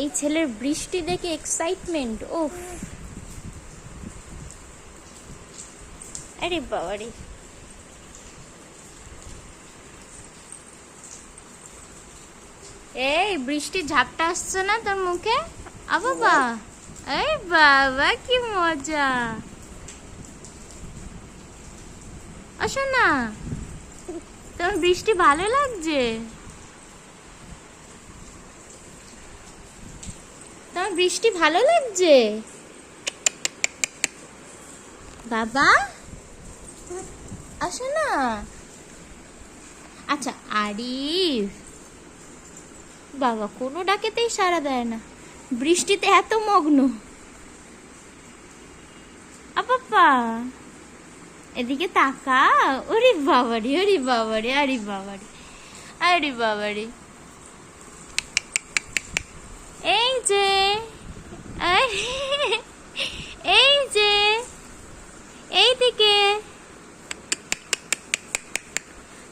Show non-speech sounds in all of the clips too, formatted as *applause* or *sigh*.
এই ছেলের বৃষ্টি দেখে এক্সাইটমেন্ট ও আরে বাবা রে এই, বৃষ্টির ঝাপটা আসছে না তোর মুখে? আ বাবা, এই বাবা, কি মজা। আসো না তোমার বৃষ্টি ভালো লাগছে? তোমার বৃষ্টি ভালো লাগছে। বাবা, আসো না। আচ্ছা আরিফ। বাবা, কোনো ডাকেতেই সাড়া দেয় না। বৃষ্টিতে এত মগ্ন। আপাপা, এদিকে তাকা ওরে বাবারে ওরে বাবারে, আরে বাবারে আরে বাবারে এই যে *laughs* এই যে এই দিকে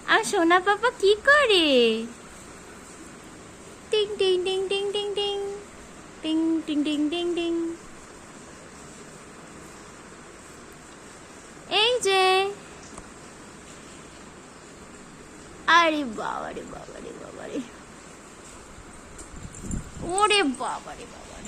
আর সোনা পাপা কি করে? টিং টিং টিং টিং টিং টিং। টিং টিং টিং টিং টিং। এই যে। আরে বাবারে বাবারে বাবারে। ওরে বাবারে বাবারে।